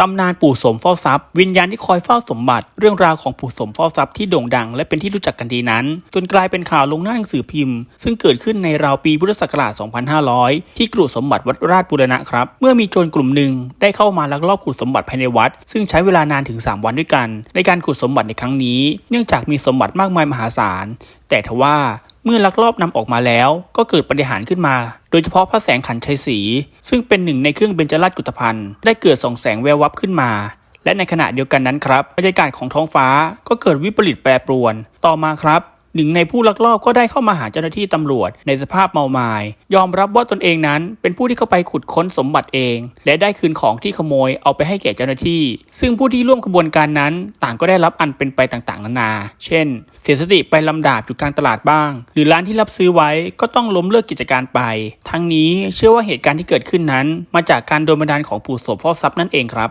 ตำนานปู่สมเฝ้าทรัพย์วิญญาณที่คอยเฝ้าสมบัติ เรื่องราวของปู่สมเฝ้าทรัพย์ที่โด่งดัง และเป็นที่รู้จักกันดีนั้น จนกลายเป็นข่าวลงหน้าหนังสือพิมพ์ ซึ่งเกิดขึ้นในราวปีพุทธศักราช 2500 ที่กรุสมบัติวัดราชบูรณะครับ เมื่อมีโจรกลุ่มหนึ่งได้เข้ามาลักลอบขุดสมบัติภายในวัด ซึ่งใช้เวลานานถึง 3 วันด้วยกัน ในการขุดสมบัติในครั้งนี้ เนื่องจากมีสมบัติมากมายมหาศาลแต่ทว่า เมื่อลักลอบนำออกมาแล้ว ก็เกิดปฏิหารขึ้นมา โดยเฉพาะพระแสงขันชัยศรีซึ่งเป็นหนึ่งในเครื่องเบญจราชกุฏภัณฑ์ได้เกิดส่องแสงแวววับขึ้นมา และในขณะเดียวกันนั้นครับบรรยากาศของท้องฟ้าก็เกิดวิปริตแปรปรวน ต่อมาครับ หนึ่งในผู้ลักลอบก็ได้เข้ามาหาเจ้าหน้าที่ตำรวจในสภาพเมามายยอมรับว่าตนเองนั้น เป็นผู้ที่เข้าไปขุดค้นสมบัติเอง และได้คืนของที่ขโมยเอาไปให้แก่เจ้าหน้าที่ ซึ่งผู้ที่ร่วมขบวนการนั้น ต่างก็ได้รับอันเป็นไปต่างๆ นานา เช่น เสียสติไปลำดาบอยู่กลางตลาดบ้าง หรือร้านที่รับซื้อไว้ก็ต้องล้มเลิกกิจการไป ทั้งนี้เชื่อว่าเหตุการณ์ที่เกิดขึ้นนั้น มาจากการโดนบันดาลของปู่โสมเฝ้าทรัพย์นั่นเองครับ